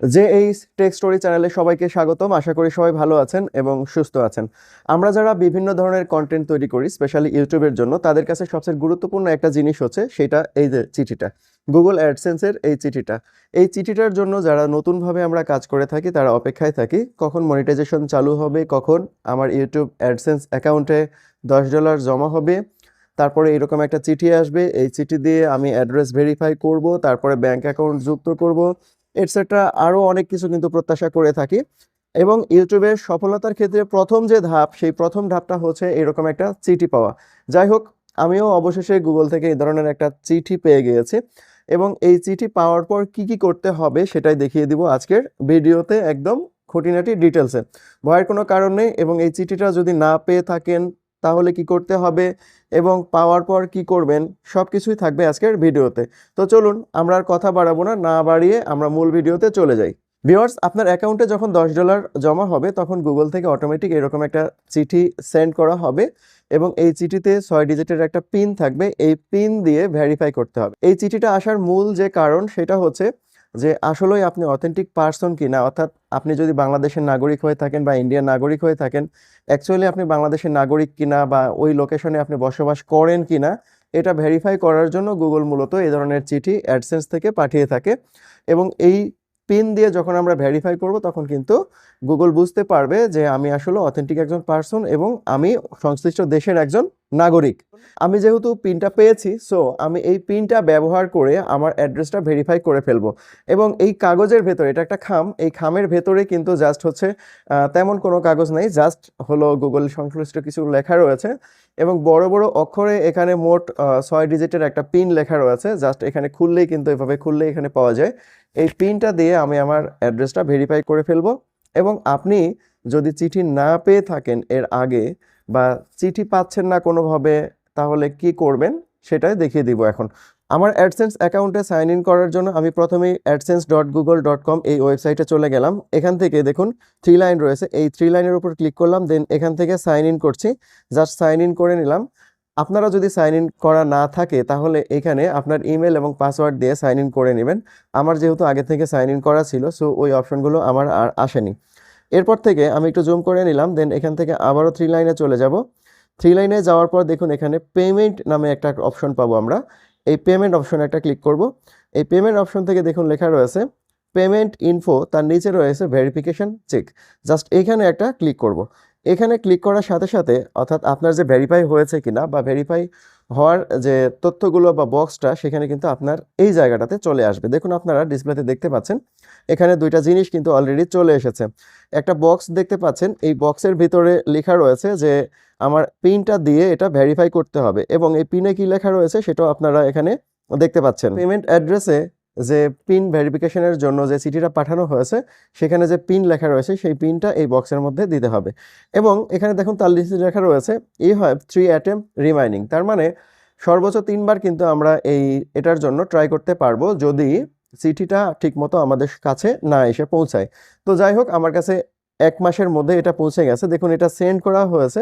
যে এই take story চ্যানেলে সবাইকে স্বাগতম। আশা করি সবাই ভালো আছেন এবং সুস্থ আছেন। আমরা যারা বিভিন্ন ধরনের কন্টেন্ট তৈরি করি স্পেশালি ইউটিউবের জন্য, তাদের কাছে সবচেয়ে গুরুত্বপূর্ণ একটা জিনিস হচ্ছে সেটা এই যে চিঠিটা। গুগল অ্যাডসেন্সের এই চিঠিটা। এই চিঠিটার জন্য যারা নতুনভাবে আমরা কাজ করে থাকি, তারা অপেক্ষায় থাকি, কখন মনিটাইজেশন চালু হবে, কখন আমার ইউটিউব অ্যাডসেন্স অ্যাকাউন্টে দশ ডলার জমা হবে, তারপরে এরকম একটা চিঠি আসবে, এই চিঠি দিয়ে আমি অ্যাড্রেস ভেরিফাই করব, তারপরে ব্যাংক অ্যাকাউন্ট যুক্ত করব এটসেট্রা আরও অনেক কিছু কিন্তু প্রত্যাশা করে থাকি। এবং ইউটিউবের সফলতার ক্ষেত্রে প্রথম যে ধাপ, সেই প্রথম ধাপটা হচ্ছে এরকম একটা চিঠি পাওয়া। যাই হোক, আমিও অবশেষে গুগল থেকে এই ধরনের একটা চিঠি পেয়ে গিয়েছি এবং এই চিঠি পাওয়ার পর কি কি করতে হবে সেটাই দেখিয়ে দিব আজকের ভিডিওতে একদম খুঁটিনাটি ডিটেলসে। ভয়ের কোনো কারণ নেই এবং এই চিঠিটা যদি না পেয়ে থাকেন তাহলে কি করতে হবে? এবং পাওয়ার পর কি করবেন? সব কিছুই থাকবে আজকের ভিডিওতে। তো চলুন, আমরা আর কথা বাড়াবো না না বাড়িয়ে আমরা মূল ভিডিওতে চলে যাই। ভিওয়ার্স আপনার অ্যাকাউন্টে যখন দশ ডলার জমা হবে, তখন গুগল থেকে অটোমেটিক এরকম একটা চিঠি সেন্ড করা হবে এবং এই চিঠিতে ছয় ডিজিটের একটা পিন থাকবে। এই পিন দিয়ে ভেরিফাই করতে হবে। এই চিঠিটা আসার মূল যে কারণ, সেটা হচ্ছে যে আসলেই আপনি অথেন্টিক পার্সন কি না অর্থাৎ আপনি যদি বাংলাদেশের নাগরিক হয়ে থাকেন বা ইন্ডিয়ান নাগরিক হয়ে থাকেন অ্যাকচুয়ালি আপনি বাংলাদেশের নাগরিক কিনা বা ওই লোকেশনে আপনি বসবাস করেন কি না এটা ভেরিফাই করার জন্য গুগল মূলত এই ধরনের চিঠি অ্যাডসেন্স থেকে পাঠিয়ে থাকে। এবং এই পিন দিয়ে যখন আমরা ভেরিফাই করব, তখন কিন্তু গুগল বুঝতে পারবে যে আমি আসলে অথেন্টিক একজন পার্সন এবং আমি সংশ্লিষ্ট দেশের একজন নাগরিক। আমি যেহেতু পিনটা পেয়েছি সো আমি এই পিনটা ব্যবহার করে আমার অ্যাড্রেসটা ভেরিফাই করে ফেলব। এবং এই কাগজের ভেতরে, এটা একটা খাম, এই খামের ভেতরে কিন্তু জাস্ট হচ্ছে তেমন কোনো কাগজ নেই জাস্ট হলো গুগল সংশ্লিষ্ট কিছু লেখা রয়েছে। এবং বড় বড় অক্ষরে এখানে মোট ছয় ডিজিটের একটা পিন লেখা রয়েছে জাস্ট এখানে খুললেই কিন্তু, এভাবে খুললেই এখানে পাওয়া যায়। এই পিনটা দিয়ে আমি আমার অ্যাড্রেসটা ভেরিফাই করে ফেলব এবং আপনি যদি চিঠি না পেয়ে থাকেন এর আগে বা চিঠি পাচ্ছেন না কোনোভাবে, তাহলে কি করবেন? সেটাই দেখিয়ে দিব এখন। আমার অ্যাডসেন্স অ্যাকাউন্টে সাইন ইন করার জন্য আমি প্রথমেই AdSense dot Google dot com এই ওয়েবসাইটে চলে গেলাম। এখান থেকে দেখুন থ্রি লাইন রয়েছে। এই থ্রি লাইনের উপর ক্লিক করলাম দেন এখান থেকে সাইন ইন করছি। জাস্ট সাইন ইন করে নিলাম। আপনারা যদি সাইন ইন করা না থাকে, তাহলে এখানে আপনার ইমেল এবং পাসওয়ার্ড দিয়ে সাইন ইন করে নেবেন। আমার যেহেতু আগে থেকে সাইন ইন করা ছিল সো ওই অপশনগুলো আমার আর আসেনি। এরপর থেকে আমি একটু জুম করে নিলাম দেন এখান থেকে আবারও থ্রি লাইনে চলে যাব। থ্রি লাইনে যাওয়ার পর দেখুন, এখানে পেমেন্ট নামে একটা অপশন পাবো আমরা। এই পেমেন্ট অপশনে একটা ক্লিক করব। এই পেমেন্ট অপশন থেকে দেখুন, লেখা রয়েছে পেমেন্ট ইনফো তার নিচে রয়েছে ভেরিফিকেশন চেক জাস্ট এখানে একটা ক্লিক করব। এখানে ক্লিক করার সাথে সাথে, অর্থাৎ আপনার যে ভেরিফাই হয়েছে কিনা বা ভেরিফাই হওয়ার যে তথ্যগুলো বা বক্সটা সেখানে কিন্তু আপনার এই জায়গাটাতে চলে আসবে। দেখুন আপনারা ডিসপ্লেতে দেখতে পাচ্ছেন, এখানে দুইটা জিনিস কিন্তু অলরেডি চলে এসেছে। একটা বক্স দেখতে পাচ্ছেন, এই বক্সের ভিতরে লেখা রয়েছে যে আমার পিনটা দিয়ে এটা ভেরিফাই করতে হবে এবং এই পিনে কি লেখা রয়েছে সেটাও আপনারা এখানে দেখতে পাচ্ছেন। পেমেন্ট অ্যাড্রেসে যে পিন ভেরিফিকেশনের জন্য যে চিঠিটা পাঠানো হয়েছে, সেখানে যে পিন লেখা রয়েছে, সেই পিনটা এই বক্সের মধ্যে দিতে হবে। এবং এখানে দেখুন তার লিস্টে লেখা রয়েছে ই হয় থ্রি অ্যাটেম্প রিমাইনিং তার মানে সর্বোচ্চ তিনবার কিন্তু আমরা এই এটার জন্য ট্রাই করতে পারব যদি চিঠিটা ঠিকমতো আমাদের কাছে না এসে পৌঁছায়। তো যাই হোক, আমার কাছে এক মাসের মধ্যে এটা পৌঁছে গেছে। দেখুন এটা সেন্ড করা হয়েছে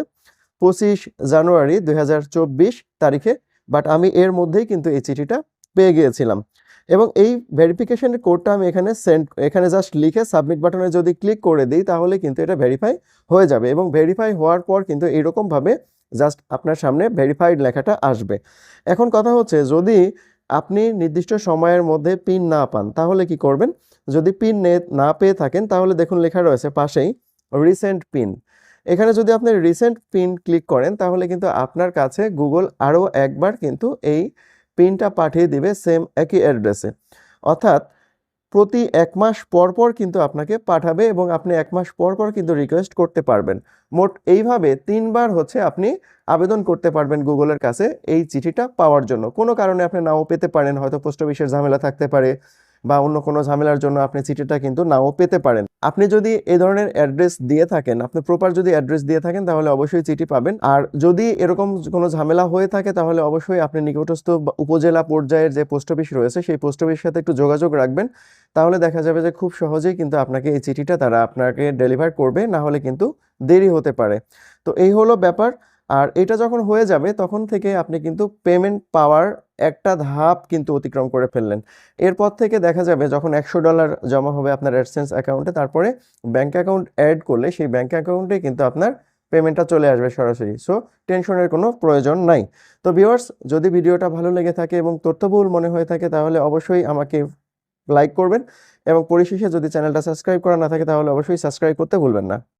পঁচিশ জানুয়ারি দু হাজার চব্বিশ তারিখে বাট আমি এর মধ্যেই কিন্তু এই চিঠিটা পেয়ে গিয়েছিলাম। এবং এই ভেরিফিকেশনের কোডটা আমি এখানে সেন্ড এখানে জাস্ট লিখে সাবমিট বাটনে যদি ক্লিক করে দিই, তাহলে কিন্তু এটা ভেরিফাই হয়ে যাবে। এবং ভেরিফাই হওয়ার পর কিন্তু এরকমভাবে জাস্ট আপনার সামনে ভেরিফাইড লেখাটা আসবে। এখন কথা হচ্ছে, যদি আপনি নির্দিষ্ট সময়ের মধ্যে পিন না পান, তাহলে কি করবেন? যদি পিন না পেয়ে থাকেন, তাহলে দেখুন লেখা রয়েছে পাশেই রিসেন্ট পিন এখানে যদি আপনি রিসেন্ট পিন ক্লিক করেন, তাহলে কিন্তু আপনার কাছে গুগল আরও একবার কিন্তু এই পিনটা পাঠিয়ে দেবে সেম একই অ্যাড্রেসে অর্থাৎ প্রতি এক মাস পর পর কিন্তু আপনাকে পাঠাবে এবং আপনি এক মাস পর পর কিন্তু রিকোয়েস্ট করতে পারবেন। মোট এইভাবে তিনবার হচ্ছে আপনি আবেদন করতে পারবেন গুগলের কাছে এই চিঠিটা পাওয়ার জন্য। কোনো কারণে আপনি নাও পেতে পারেন, হয়তো পোস্ট অফিসের ঝামেলা থাকতে পারে বা অন্য কোনো ঝামেলার জন্য আপনি চিঠিটা কিন্তু নাও পেতে পারেন। আপনি যদি এই ধরনের অ্যাড্রেস দিয়ে থাকেন, আপনি প্রপার যদি অ্যাড্রেস দিয়ে থাকেন, তাহলে অবশ্যই চিঠি পাবেন। আর যদি এরকম কোনো ঝামেলা হয়ে থাকে, তাহলে অবশ্যই আপনি নিকটস্থ উপজেলা পর্যায়ের যে পোস্ট অফিস রয়েছে, সেই পোস্ট অফিসের সাথে একটু যোগাযোগ রাখবেন। তাহলে দেখা যাবে যে খুব সহজেই কিন্তু আপনাকে এই চিঠিটা তারা আপনাকে ডেলিভার করবে, না হলে কিন্তু দেরি হতে পারে। তো এই হলো ব্যাপার। আর এটা যখন হয়ে যাবে, তখন থেকে আপনি কিন্তু পেমেন্ট পাওয়ার একটা ধাপ কিন্তু অতিক্রম করে ফেললেন। এরপর থেকে দেখা যাবে যখন একশো ডলার জমা হবে আপনার অ্যাডসেন্স অ্যাকাউন্টে তারপরে ব্যাঙ্ক অ্যাকাউন্ট অ্যাড করলে সেই ব্যাঙ্ক অ্যাকাউন্টে কিন্তু আপনার পেমেন্টটা চলে আসবে সরাসরি। সো টেনশনের কোনো প্রয়োজন নাই। তো ভিউয়ার্স যদি ভিডিওটা ভালো লেগে থাকে এবং তথ্যবহুল মনে হয়ে থাকে, তাহলে অবশ্যই আমাকে লাইক করবেন এবং পরিশেষে যদি চ্যানেলটা সাবস্ক্রাইব করা না থাকে, তাহলে অবশ্যই সাবস্ক্রাইব করতে ভুলবেন না।